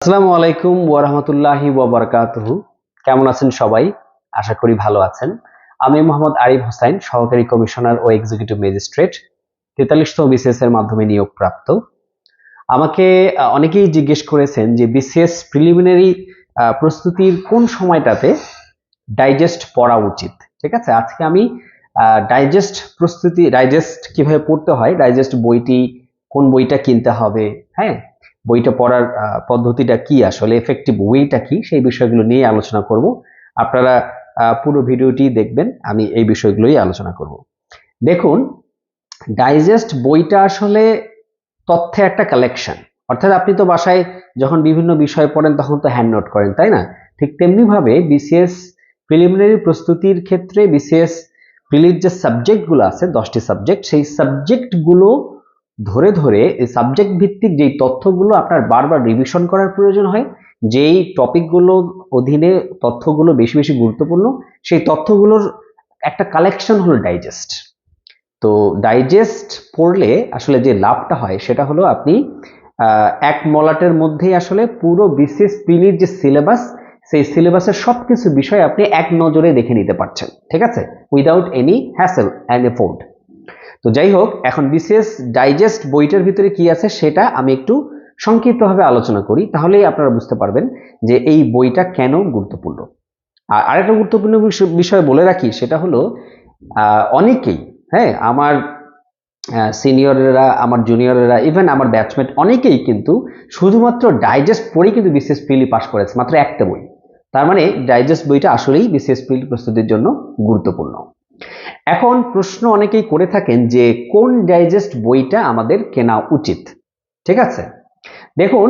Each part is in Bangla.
আসসালামু আলাইকুম ওয়ারহমতুল্লাহি ওয়াবারকাতুহু কেমন আছেন সবাই? আশা করি ভালো আছেন। আমি মোহাম্মদ আরিফ হোসাইন, সহকারী কমিশনার ও এক্সিকিউটিভ ম্যাজিস্ট্রেট, তেতাল্লিশতম বিসিএস এর মাধ্যমে নিয়োগপ্রাপ্ত। আমাকে অনেকেই জিজ্ঞেস করেছেন যে বিসিএস প্রিলিমিনারি প্রস্তুতির কোন সময়টাতে ডাইজেস্ট পড়া উচিত? ঠিক আছে? আজকে আমি ডাইজেস্ট প্রস্তুতি, ডাইজেস্ট কীভাবে পড়তে হয়, ডাইজেস্ট বইটি কোন বইটা কিনতে হবে হ্যাঁ? বইটা পড়ার পদ্ধতিটা কি আসলে এফেক্টিভ ওয়েটা কি, সেই বিষয়গুলো নিয়ে আলোচনা করব। আপনারা পুরো ভিডিওটি দেখবেন, আমি এই বিষয়গুলোই আলোচনা করব। দেখুন ডাইজেস্ট বইটা আসলে তথ্যের একটা কালেকশন অর্থাৎ আপনি তো বাসায় যখন বিভিন্ন বিষয় পড়েন, তখন তো হ্যান্ড নোট করেন, তাই না? ঠিক তেমনি ভাবে বিসিএস প্রিলিমিনারি প্রস্তুতির ক্ষেত্রে বিসিএস প্রিলির যে সাবজেক্টগুলো আছে, দশটি সাবজেক্ট সেই সাবজেক্টগুলো ধরে ধরে সাবজেক্ট ভিত্তিক যেই তথ্যগুলো আপনার বারবার রিভিশন করার প্রয়োজন হয়, যেই টপিকগুলো অধীনে তথ্যগুলো বেশি বেশি গুরুত্বপূর্ণ, সেই তথ্যগুলোর একটা কালেকশন হলো ডাইজেস্ট তো ডাইজেস্ট পড়লে আসলে যে লাভটা হয়, সেটা হলো আপনি এক মলাটের মধ্যেই আসলে পুরো বিসিএস প্রিলির যে সিলেবাস সেই সিলেবাসের সব কিছু বিষয় আপনি এক নজরে দেখে নিতে পারছেন, ঠিক আছে? Without any hassle and afford তো যাই হোক এখন বিশেষ ডাইজেস্ট বইটার ভিতরে কি আছে সেটা আমি একটু সংক্ষিপ্তভাবে আলোচনা করি, তাহলেই আপনারা বুঝতে পারবেন যে এই বইটা কেন গুরুত্বপূর্ণ। আর আরেকটা গুরুত্বপূর্ণ বিষয়- বলে রাখি, সেটা হলো অনেকেই হ্যাঁ আমার সিনিয়ররা, আমার জুনিয়ররা ইভেন আমার ব্যাচমেট অনেকেই কিন্তু শুধুমাত্র ডাইজেস্ট পড়েই কিন্তু বিসিএস প্রিলি পাশ করেছে, মাত্র একটা বই। তার মানে ডাইজেস্ট বইটা আসলেই বিসিএস প্রিলি প্রস্তুতির জন্য গুরুত্বপূর্ণ। এখন প্রশ্ন অনেকেই করে থাকেন যে কোন ডাইজেস্ট বইটা আমাদের কেনা উচিত? ঠিক আছে? দেখুন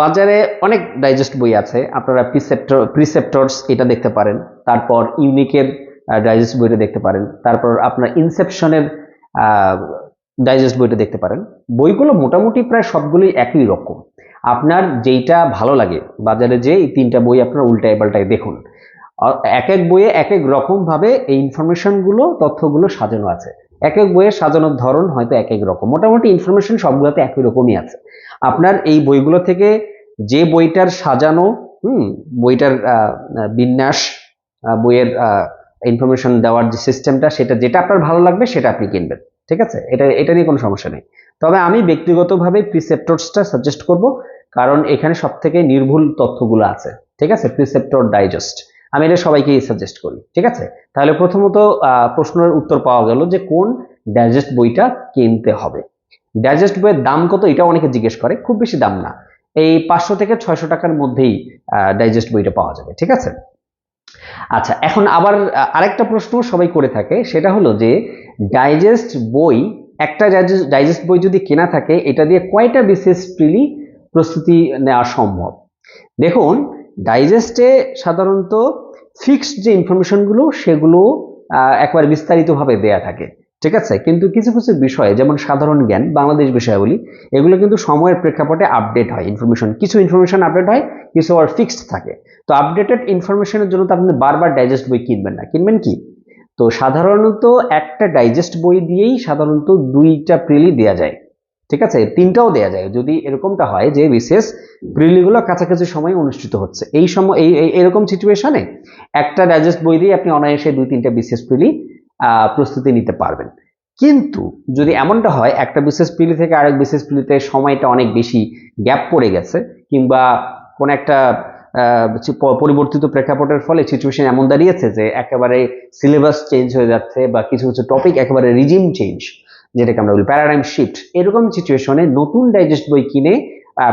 বাজারে অনেক ডাইজেস্ট বই আছে। আপনারা প্রিসেপ্টর প্রিসেপ্টরস এটা দেখতে পারেন। তারপর ইউনিকের ডাইজেস্ট বইটা দেখতে পারেন। তারপর আপনার ইনসেপশনের ডাইজেস্ট বইটা দেখতে পারেন। বইগুলো মোটামুটি প্রায় সবগুলোই একই রকম। আপনার যেইটা ভালো লাগে, বাজারে যে এই তিনটা বই আপনার উল্টায় পাল্টায় দেখুন। এক এক বইয়ে এক এক রকম ভাবে এই ইনফরমেশনগুলো তথ্যগুলো সাজানো আছে। এক এক বইয়ের সাজানোর ধরন হয়তো এক এক রকম। মোটামুটি ইনফরমেশন সবগুলোতে একই রকমই আছে। আপনার এই বইগুলো থেকে যে বইটার সাজানো, হুম, বইটার বিন্যাস বইয়ের ইনফরমেশন দেওয়ার যে সিস্টেমটা সেটা যেটা আপনার ভালো লাগবে, সেটা আপনি কিনবেন। ঠিক আছে? এটা এটা নিয়ে কোনো সমস্যা নেই। তবে আমি ব্যক্তিগতভাবে প্রিসেপ্টরসটা সাজেস্ট করব, কারণ এখানে সব থেকে নির্ভুল তথ্যগুলো আছে। ঠিক আছে? প্রিসেপ্টর ডাইজেস্ট আমি এটা সবাইকেই সাজেস্ট করি, ঠিক আছে? তাহলে প্রথমত প্রশ্নের উত্তর পাওয়া গেল যে কোন ডাইজেস্ট বইটা কিনতে হবে। ডাইজেস্ট বইয়ের দাম কত এটা অনেকে জিজ্ঞেস করে, খুব বেশি দাম না। এই পাঁচশো থেকে ছয়শো টাকার মধ্যেই ডাইজেস্ট বইটা পাওয়া যাবে, ঠিক আছে? আচ্ছা এখন আবার আরেকটা প্রশ্ন সবাই করে থাকে, সেটা হলো যে ডাইজেস্ট বই, একটা ডাইজেস্ট বই যদি কেনা থাকে, এটা দিয়ে কয়টা বিশেষ প্রিলি প্রস্তুতি নেওয়া সম্ভব? দেখুন ডাইজেস্টে সাধারণত ফিক্সড যে ইনফরমেশনগুলো সেগুলো একবার বিস্তারিতভাবে দেয়া থাকে। ঠিক আছে? কিন্তু কিছু কিছু বিষয়ে, যেমন সাধারণ জ্ঞান, বাংলাদেশ বিষয়াবলী, এগুলো কিন্তু সময়ের প্রেক্ষাপটে আপডেট হয় ইনফরমেশন কিছু ইনফরমেশন আপডেট হয়, কিছু আবার ফিক্সড থাকে। তো আপডেটেড ইনফরমেশনের জন্য তো আপনি বারবার ডাইজেস্ট বই কিনবেন না। কিনবেন কি? তো সাধারণত একটা ডাইজেস্ট বই দিয়েই সাধারণত দুইটা প্রিলি দেওয়া যায়। ঠিক আছে? তিনটাও দেয়া যায়। যদি এরকমটা হয় যে বিশেষ প্রিলিগুলো কাছাকাছি সময়ে অনুষ্ঠিত হচ্ছে। এই সময় এই এরকম সিচুয়েশনে একটা ডাইজেস্ট বই দিয়ে আপনি অনায়াসে দুই, তিনটা বিশেষ প্রিলি প্রস্তুতি নিতে পারবেন। কিন্তু যদি এমনটা হয়, একটা বিশেষ প্রিলি থেকে আরেক বিশেষ প্রিলিতে সময়টা অনেক বেশি গ্যাপ পড়ে গেছে, কিংবা কোন একটা পরিবর্তিত প্রেক্ষাপটের ফলে সিচুয়েশন এমন দাঁড়িয়েছে যে একেবারে সিলেবাস চেঞ্জ হয়ে যাচ্ছে বা কিছু কিছু টপিক একেবারে রিজিম চেঞ্জ যেটাকে আমরা বলি প্যারাডাইম শিফট এরকম সিচুয়েশনে নতুন ডাইজেস্ট বই কিনে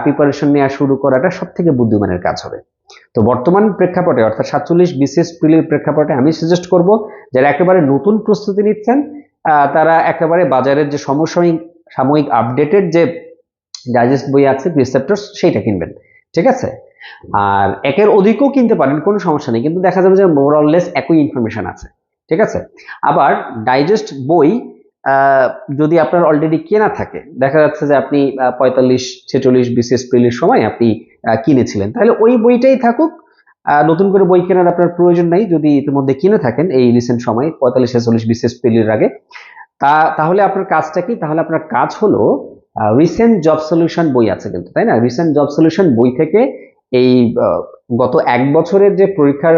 প্রিপারেশন নেওয়া শুরু করাটা সব থেকে বুদ্ধিমানের কাজ হবে। তো বর্তমান প্রেক্ষাপটে, অর্থাৎ সাতচল্লিশ বিশেষ প্রিলির প্রেক্ষাপটে আমি সাজেস্ট করব যারা একেবারে নতুন প্রস্তুতি নিচ্ছেন তারা একেবারে বাজারের যে সমসাময়িক, সাময়িক আপডেটেড যে ডাইজেস্ট বই আছে প্রিসেপ্টরস সেইটা কিনবেন। ঠিক আছে? আর একের অধিকও কিনতে পারেন, কোনো সমস্যা নেই। কিন্তু দেখা যাবে যে মোরলেস একই ইনফরমেশন আছে। ঠিক আছে? আবার ডাইজেস্ট বই যদি আপনার অলরেডি কেনা থাকে, দেখা যাচ্ছে যে আপনি পঁয়তাল্লিশ, ছেচল্লিশ বিশেষ প্রিলির সময় আপনি কিনেছিলেন। তাহলে ওই বইটাই থাকুক। নতুন করে বই কেনার আপনার প্রয়োজন নাই। যদি ইতিমধ্যে কিনে থাকেন, এই রিসেন্ট সময়, পঁয়তাল্লিশ, ছেচল্লিশ বিশেষ প্রিলির আগে, তা, তাহলে আপনার কাজটা কি? তাহলে আপনার কাজ হলো রিসেন্ট জব সলিউশন বই আছে কিন্তু, তাই না? রিসেন্ট জব সলিউশন বই থেকে এই গত এক বছরের যে পরীক্ষার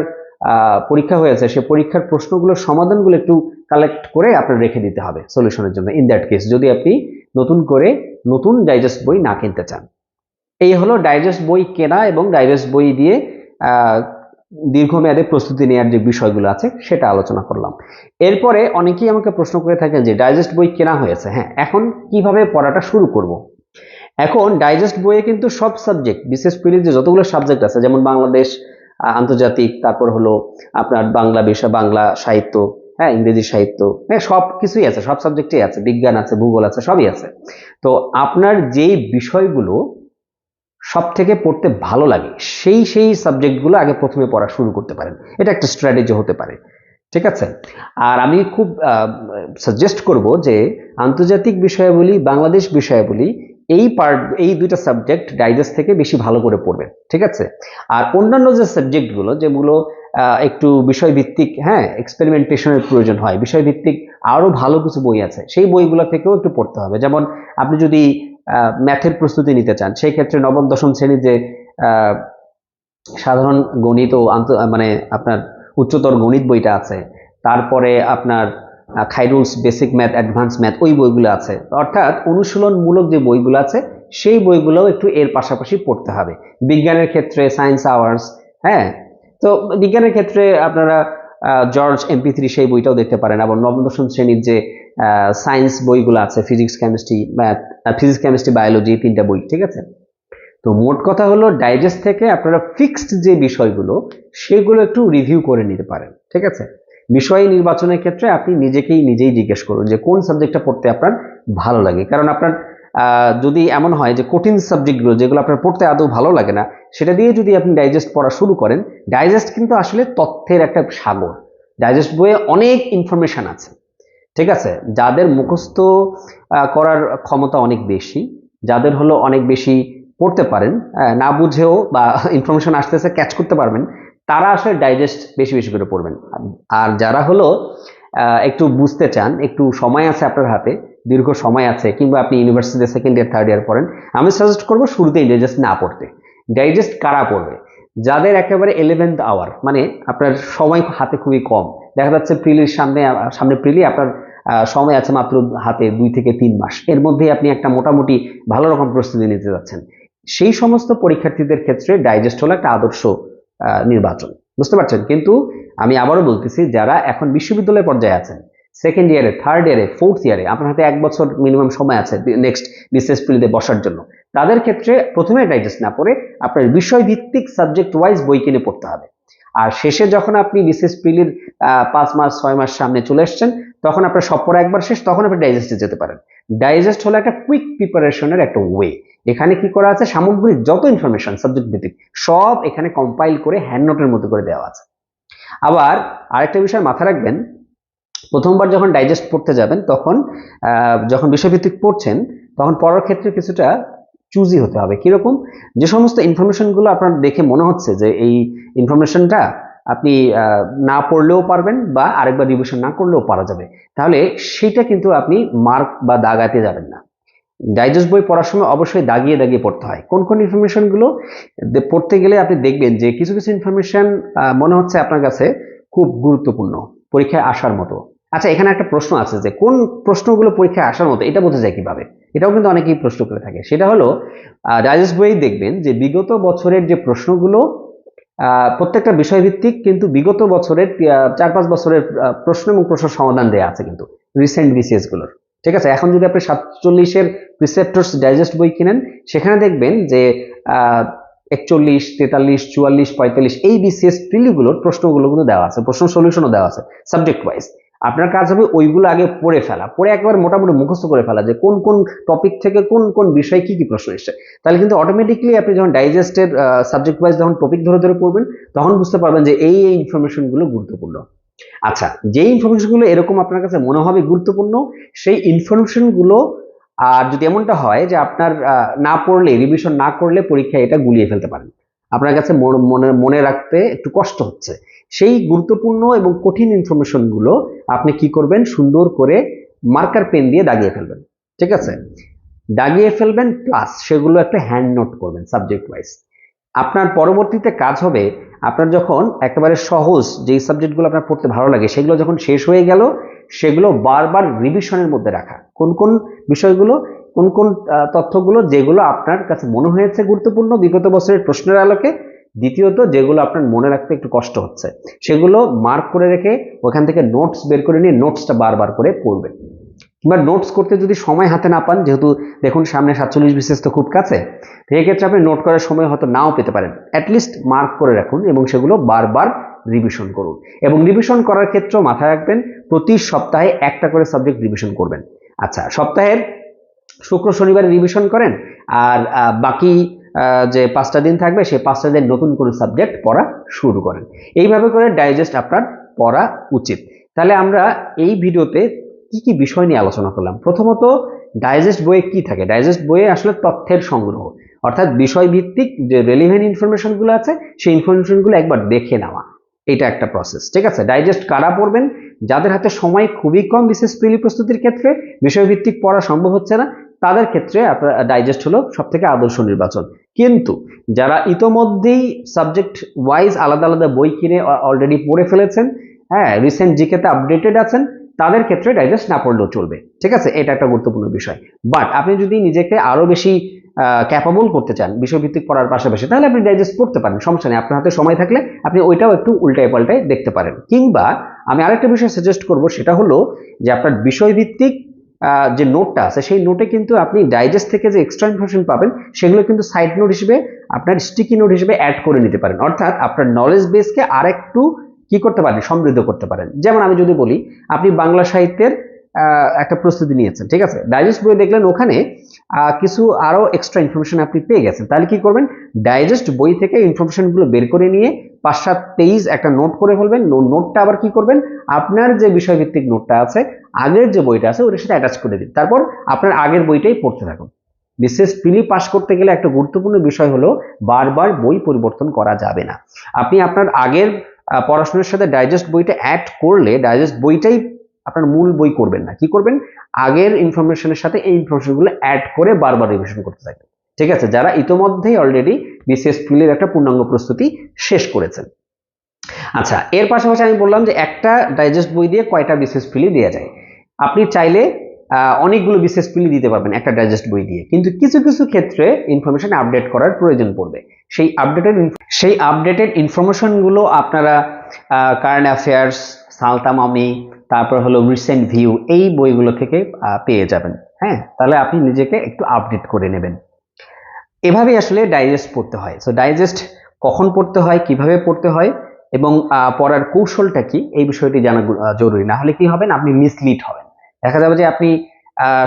পরীক্ষা হয়েছে, সে পরীক্ষার প্রশ্নগুলোর সমাধানগুলো একটু কালেক্ট করে আপনার রেখে দিতে হবে সলিউশনের জন্য। ইন দ্যাট কেস যদি আপনি নতুন করে নতুন ডাইজেস্ট বই না কিনতে চান। এই হলো ডাইজেস্ট বই কেনা এবং ডাইজেস্ট বই দিয়ে দীর্ঘমেয়াদে প্রস্তুতি নেওয়ার যে বিষয়গুলো আছে, সেটা আলোচনা করলাম। এরপরে অনেকেই আমাকে প্রশ্ন করে থাকেন যে ডাইজেস্ট বই কেনা হয়েছে হ্যাঁ এখন কীভাবে পড়াটা শুরু করব? এখন ডাইজেস্ট বইয়ে কিন্তু সব সাবজেক্ট বিশেষ করে যে যতগুলো সাবজেক্ট আছে, যেমন বাংলাদেশ আন্তর্জাতিক, তারপর হলো আপনার বাংলা বিষয়, বাংলা সাহিত্য হ্যাঁ ইংরেজি সাহিত্য হ্যাঁ সব কিছুই আছে, সব সাবজেক্টেই আছে, বিজ্ঞান আছে, ভূগোল আছে, সবই আছে। তো আপনার যেই বিষয়গুলো সব থেকে পড়তে ভালো লাগে, সেই সেই সাবজেক্টগুলো আগে প্রথমে পড়া শুরু করতে পারেন। এটা একটা স্ট্র্যাটেজি হতে পারে, ঠিক আছে? আর আমি খুব সাজেস্ট করব যে আন্তর্জাতিক বিষয়াবলী, বাংলাদেশ বিষয়াবলী এই পার্ট এই দুইটা সাবজেক্ট ডাইজেস্ট থেকে বেশি ভালো করে পড়বেন ঠিক আছে? আর অন্যান্য যে সাবজেক্টগুলো যেগুলো একটু বিষয়ভিত্তিক হ্যাঁ এক্সপেরিমেন্টেশনের প্রয়োজন হয়, বিষয়ভিত্তিক আরও ভালো কিছু বই আছে, সেই বইগুলো থেকেও একটু পড়তে হবে। যেমন আপনি যদি ম্যাথের প্রস্তুতি নিতে চান, সেই ক্ষেত্রে নবম, দশম শ্রেণির যে সাধারণ গণিত ও আন্ত মানে আপনার উচ্চতর গণিত বইটা আছে, তারপরে আপনার Khairul's basic math advance math ওই বইগুলো আছে। অর্থাৎ অনুশীলনমূলক যে বইগুলো আছে, সেই বইগুলোও একটু এর পাশাপাশি পড়তে হবে। বিজ্ঞানের ক্ষেত্রে সায়েন্স আওয়ার্স হ্যাঁ? তো বিজ্ঞানের ক্ষেত্রে আপনারা জর্জ এমপি থ্রি সেই বইটাও দেখতে পারেন আবার নবম দশম শ্রেণির যে সায়েন্স বইগুলো আছে physics chemistry math physics chemistry biology তিনটা বই, ঠিক আছে? তো মোট কথা হলো ডাইজেস্ট থেকে আপনারা ফিক্সড যে বিষয়গুলো, সেগুলো একটু রিভিউ করে নিতে পারেন, ঠিক আছে? বিষয় নির্বাচনের ক্ষেত্রে আপনি নিজেকেই নিজেই জিজ্ঞেস করুন যে কোন সাবজেক্টটা পড়তে আপনার ভালো লাগে। কারণ আপনার যদি এমন হয় যে কঠিন সাবজেক্টগুলো যেগুলো আপনার পড়তে আদৌ ভালো লাগে না, সেটা দিয়ে যদি আপনি ডাইজেস্ট পড়া শুরু করেন ডাইজেস্ট কিন্তু আসলে তথ্যের একটা সাগর। ডাইজেস্ট বইয়ে অনেক ইনফরমেশন আছে। ঠিক আছে? যাদের মুখস্থ করার ক্ষমতা অনেক বেশি, যাদের হলো অনেক বেশি পড়তে পারেন না বুঝেও বা ইনফরমেশন আসতেছে ক্যাচ করতে পারবেন তারা আসলে ডাইজেস্ট বেশি বেশি করে পড়বেন। আর যারা হলো একটু বুঝতে চান, একটু সময় আছে আপনার হাতে, দীর্ঘ সময় আছে, কিংবা আপনি ইউনিভার্সিটিতে সেকেন্ড ইয়ার থার্ড ইয়ার পড়েন, আমি সাজেস্ট করব শুরুতেই ডাইজেস্ট না পড়তে। ডাইজেস্ট কারা পড়বে? যাদের একেবারে এলেভেন্থ আওয়ার মানে আপনার সময় হাতে খুবই কম। দেখা যাচ্ছে প্রিলির সামনে সামনে প্রিলি আপনার সময় আছে মাত্র হাতে দুই থেকে তিন মাস। এর মধ্যেই আপনি একটা মোটামুটি ভালো রকম প্রস্তুতি নিতে যাচ্ছেন। সেই সমস্ত পরীক্ষার্থীদের ক্ষেত্রে ডাইজেস্ট হলো একটা আদর্শ নির্বাচন। বুঝতে পারছেন? কিন্তু আমি আবারও বলতেছি যারা এখন বিশ্ববিদ্যালয় পর্যায়ে আছেন সেকেন্ড ইয়ারে থার্ড ইয়ারে ফোর্থ ইয়ারে আপনার হাতে এক বছর মিনিমাম সময় আছে নেক্সট বিসিএস প্রিলিতে বসার জন্য তাদের ক্ষেত্রে প্রথমে ডাইজেস্ট না পড়ে আপনার বিষয় ভিত্তিক সাবজেক্ট ওয়াইজ বই কিনে পড়তে হবে। আর শেষে যখন আপনি বিসিএস প্রিলির আহ, পাঁচ মাস ছয় মাস সামনে চলে এসছেন তখন আপনার সব পড়া একবার শেষ তখন আপনি ডাইজেস্টে যেতে পারেন। ডাইজেস্ট হলো একটা কুইক প্রিপারেশনের একটা ওয়ে এখানে কি করা আছে? সামগ্রিক যত ইনফরমেশন সাবজেক্ট ভিত্তিক, সব এখানে কম্পাইল করে হ্যান্ড নোটের মতো করে দেওয়া আছে। আবার আরেকটা বিষয় মাথা রাখবেন, প্রথমবার যখন ডাইজেস্ট পড়তে যাবেন, তখন যখন বিষয়ভিত্তিক পড়ছেন, তখন পড়ার ক্ষেত্রে কিছুটা চুজি হতে হবে। কীরকম? যে সমস্ত ইনফরমেশনগুলো আপনার দেখে মনে হচ্ছে যে এই ইনফরমেশনটা আপনি না পড়লেও পারবেন বা আরেকবার রিভিশন না করলেও পারা যাবে। তাহলে সেটা কিন্তু আপনি মার্ক বা দাগাতে যাবেন না। ডাইজেস্ট বই পড়ার সময় অবশ্যই দাগিয়ে দাগিয়ে পড়তে হয়। কোন কোন ইনফরমেশনগুলো পড়তে গেলে আপনি দেখবেন যে কিছু কিছু ইনফরমেশন মনে হচ্ছে আপনার কাছে খুব গুরুত্বপূর্ণ পরীক্ষায় আসার মতো। আচ্ছা এখানে একটা প্রশ্ন আছে যে কোন প্রশ্নগুলো পরীক্ষায় আসার মতো, এটা বোঝা যায় কীভাবে? এটাও কিন্তু অনেকেই প্রশ্ন করে থাকে। সেটা হলো ডাইজেস্ট বই দেখবেন যে বিগত বছরের যে প্রশ্নগুলো প্রত্যেকটা বিষয়ভিত্তিক কিন্তু বিগত বছরের চার পাঁচ বছরের প্রশ্ন এবং প্রশ্ন সমাধান দেওয়া আছে কিন্তু রিসেন্ট বিসিএসগুলোর। ঠিক আছে? এখন যদি আপনি সাতচল্লিশের প্রিসেপ্টর্স ডাইজেস্ট বই কিনেন, সেখানে দেখবেন যে একচল্লিশ, তেতাল্লিশ, চুয়াল্লিশ, পঁয়তাল্লিশ এই বিসিএস প্রিলিগুলোর প্রশ্নগুলো কিন্তু দেওয়া আছে, প্রশ্ন সলিউশনও দেওয়া আছে সাবজেক্ট ওয়াইজ আপনার কাজ হবে ওইগুলো আগে পড়ে ফেলা, পড়ে একবার মোটামুটি মুখস্থ করে ফেলা যে কোন কোন টপিক থেকে কোন কোন বিষয়ে কি কি প্রশ্ন এসছে। তাহলে কিন্তু অটোমেটিকলি আপনি যখন ডাইজেস্টের সাবজেক্ট ওয়াইজ যখন টপিক ধরে ধরে পড়বেন, তখন বুঝতে পারবেন যে এই এই ইনফরমেশনগুলো গুরুত্বপূর্ণ। আচ্ছা যে ইনফরমেশনগুলো এরকম আপনার কাছে মনে হবে গুরুত্বপূর্ণ, সেই ইনফরমেশনগুলো আর যদি এমনটা হয় যে আপনার না পড়লে রিভিশন না করলে পরীক্ষায় এটা গুলিয়ে ফেলতে পারেন। আপনার কাছে মনে মনে রাখতে একটু কষ্ট হচ্ছে। সেই গুরুত্বপূর্ণ এবং কঠিন ইনফরমেশনগুলো আপনি কি করবেন? সুন্দর করে মার্কার পেন দিয়ে দাগিয়ে ফেলবেন। ঠিক আছে? দাগিয়ে ফেলবেন প্লাস সেগুলো একটা হ্যান্ড নোট করবেন সাবজেক্ট ওয়াইজ আপনার পরবর্তীতে কাজ হবে, আপনার যখন একেবারে সহজ যেই সাবজেক্টগুলো আপনার পড়তে ভালো লাগে, সেগুলো যখন শেষ হয়ে গেল, সেগুলো বারবার রিভিশনের মধ্যে রাখা। কোন কোন বিষয়গুলো, কোন কোন তথ্যগুলো যেগুলো আপনার কাছে মনে হয়েছে গুরুত্বপূর্ণ, বিগত বছরের প্রশ্নের আলোকে দ্বিতীয়ত যেগুলো আপনার মনে রাখতে একটু কষ্ট হচ্ছে, সেগুলো মার্ক করে রেখে ওখান থেকে নোটস বের করে নিয়ে নোটসটা বারবার করে পড়বেন কিংবা নোটস করতে যদি সময় হাতে না পান, যেহেতু দেখুন সামনে সাতচল্লিশ বিশেষ তো খুব কাছে তো এক্ষেত্রে আপনি নোট করার সময় হয়তো নাও পেতে পারেন। অ্যাটলিস্ট মার্ক করে রাখুন এবং সেগুলো বারবার রিভিশন করুন। এবং রিভিশন করার ক্ষেত্রেও মাথায় রাখবেন, প্রতি সপ্তাহে একটা করে সাবজেক্ট রিভিশন করবেন। আচ্ছা সপ্তাহের শুক্র শনিবার রিভিশন করেন, আর বাকি যে পাঁচটা দিন থাকবে, সেই পাঁচটা দিন নতুন করে সাবজেক্ট পড়া শুরু করেন। এইভাবে করে ডাইজেস্ট আপনার পড়া উচিত। তাহলে আমরা এই ভিডিওতে কি কি বিষয় নিয়ে আলোচনা করলাম? প্রথমত ডাইজেস্ট বইয়ে কি থাকে? ডাইজেস্ট বইয়ে আসলে তথ্যের সংগ্রহ। অর্থাৎ বিষয়ভিত্তিক যে রেলিভেন্ট ইনফরমেশনগুলো আছে, সেই ইনফরমেশনগুলো একবার দেখে নেওয়া। এটা একটা প্রসেস ঠিক আছে? ডাইজেস্ট কারা পড়বেন? যাদের হাতে সময় খুবই কম বিশেষ প্রিলি প্রস্তুতির ক্ষেত্রে, বিষয়ভিত্তিক পড়া সম্ভব হচ্ছে না। তাদের ক্ষেত্রে আপনার ডাইজেস্ট হলো সব থেকে আদর্শ নির্বাচন। কিন্তু যারা ইতোমধ্যেই সাবজেক্ট ওয়াইজ আলাদা আলাদা বই কিনে অলরেডি পড়ে ফেলেছেন হ্যাঁ রিসেন্ট জিকেতে আপডেটেড আছেন, তাদের ক্ষেত্রে ডাইজেস্ট না পড়লেও চলবে। ঠিক আছে? এটা একটা গুরুত্বপূর্ণ বিষয়। বাট আপনি যদি নিজেকে আরও বেশি ক্যাপাবল করতে চান, বিষয়ভিত্তিক পড়ার পাশাপাশি, তাহলে আপনি ডাইজেস্ট পড়তে পারেন, সমস্যা নেই। আপনার হাতে সময় থাকলে আপনি ওইটাও একটু উল্টায় পাল্টায় দেখতে পারেন। কিংবা আমি আরেকটা বিষয় সাজেস্ট করব, সেটা হলো যে আপনার বিষয়ভিত্তিক যে নোটটা আছে, সেই নোটে কিন্তু আপনি ডাইজেস্ট থেকে যে এক্সট্রা ইনফরমেশন পাবেন, সেগুলো কিন্তু সাইড নোট হিসেবে আপনার স্টিকি নোট হিসেবে অ্যাড করে নিতে পারেন। অর্থাৎ আপনার নলেজ বেসকে আরেকটু কি করতে পারেন, সমৃদ্ধ করতে পারেন। যেমন আমি যদি বলি, আপনি বাংলা সাহিত্যের একটা প্রস্তুতি নিয়েছেন, ঠিক আছে? ডাইজেস্ট বই দেখলেন ওখানে কিছু আরও এক্সট্রা ইনফরমেশন আপনি পেয়ে গেছেন। তাহলে কি করবেন? ডাইজেস্ট বই থেকে ইনফরমেশনগুলো বের করে নিয়ে পাঁচ সাত পেজ একটা নোট করে ফেলবেন। নোটটা আবার কি করবেন? আপনার যে বিষয়ভিত্তিক নোটটা আছে, আগের যে বইটা আছে, ওটার সাথে অ্যাটাচ করে দিন। তারপর আপনার আগের বইটাই পড়তে থাকুন। বিশেষ প্রিলি পাস করতে গেলে একটা গুরুত্বপূর্ণ বিষয় হলো, বারবার বই পরিবর্তন করা যাবে না। আপনি আপনার আগের পড়াশোনার সাথে ডাইজেস্ট বইটা অ্যাড করলে ডাইজেস্ট বইটাই আপনার মূল বই করবেন না। কি করবেন? আগের ইনফরমেশনের সাথে এই ইনফরমেশনগুলো অ্যাড করে বারবার রিভিশন করতে থাকবেন। ঠিক আছে? যারা ইতোমধ্যেই অলরেডি বিসিএস প্রিলির একটা পূর্ণাঙ্গ প্রস্তুতি শেষ করেছেন। আচ্ছা এর পাশাপাশি আমি বললাম যে একটা ডাইজেস্ট বই দিয়ে কয়টা বিসিএস প্রিলি দেওয়া যায়। আপনি চাইলে অনেকগুলো বিশেষ প্রিলি দিতে পারবেন একটা ডাইজেস্ট বই দিয়ে। কিন্তু কিছু কিছু ক্ষেত্রে ইনফরমেশন আপডেট করার প্রয়োজন পড়বে। সেই আপডেটেড সেই আপডেটেড ইনফরমেশনগুলো আপনারা কারেন্ট অ্যাফেয়ার্স সালতামামি তারপর হলো রিসেন্ট ভিউ এই বইগুলো থেকে পেয়ে যাবেন। হ্যাঁ তাহলে আপনি নিজেকে একটু আপডেট করে নেবেন। এভাবেই আসলে ডাইজেস্ট পড়তে হয়। সো ডাইজেস্ট কখন পড়তে হয়, কীভাবে পড়তে হয়, এবং পড়ার কৌশলটা কি, এই বিষয়টি জানা জরুরি। না হলে কি হবেন আপনি মিসলিড হবেন। দেখা যাবে যে আপনি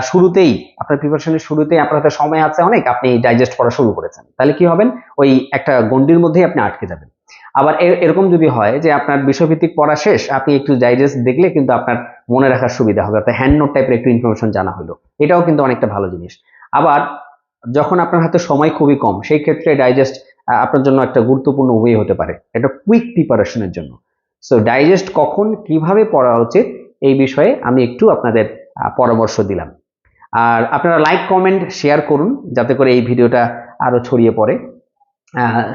শুরুতেই, আপনার প্রিপারেশনের শুরুতেই আপনার হাতে সময় আছে অনেক, আপনি ডাইজেস্ট করা শুরু করেছেন। তাহলে কি হবেন? ওই একটা গন্ডির মধ্যেই আপনি আটকে যাবেন। আবার এরকম যদি হয় যে আপনার বিষয়ভিত্তিক পড়া শেষ, আপনি একটু ডাইজেস্ট দেখলে কিন্তু আপনার মনে রাখার সুবিধা হবে। অর্থাৎ হ্যান্ড নোট টাইপের একটু ইনফরমেশন জানা হলো। এটাও কিন্তু অনেকটা ভালো জিনিস। আবার যখন আপনার হাতে সময় খুবই কম, সেই ক্ষেত্রে ডাইজেস্ট আপনার জন্য একটা গুরুত্বপূর্ণ ওয়ে হতে পারে। এটা কুইক প্রিপারেশনের জন্য। সো ডাইজেস্ট কখন কীভাবে পড়া উচিত এই বিষয়ে আমি একটু আপনাদের পরামর্শ দিলাম। আর আপনারা লাইক কমেন্ট শেয়ার করুন, যাতে করে এই ভিডিওটা আরও ছড়িয়ে পড়ে।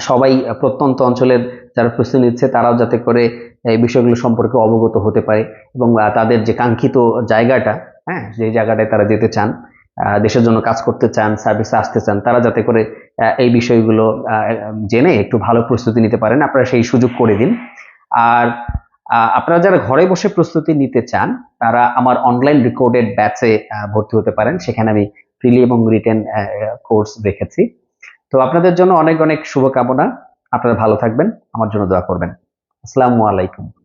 সবাই প্রত্যন্ত অঞ্চলের যারা প্রস্তুতি নিচ্ছে, তারাও যাতে করে এই বিষয়গুলো সম্পর্কে অবগত হতে পারে এবং তাদের যে কাঙ্ক্ষিত জায়গাটা হ্যাঁ যে জায়গাটায় তারা যেতে চান দেশের জন্য কাজ করতে চান সার্ভিসে আসতে চান, তারা যাতে করে এই বিষয়গুলো জেনে একটু ভালো প্রস্তুতি নিতে পারেন, আপনারা সেই সুযোগ করে দিন। আর আপনারা যারা ঘরে বসে প্রস্তুতি নিতে চান, তারা আমার অনলাইন রেকর্ডেড ব্যাচে ভর্তি হতে পারেন, সেখানে আমি ফ্রিলি এবং রিটেন কোর্স রেখেছি তো আপনাদের জন্য অনেক অনেক শুভকামনা। আপনারা ভালো থাকবেন আমার জন্য দোয়া করবেন। আসসালামু আলাইকুম।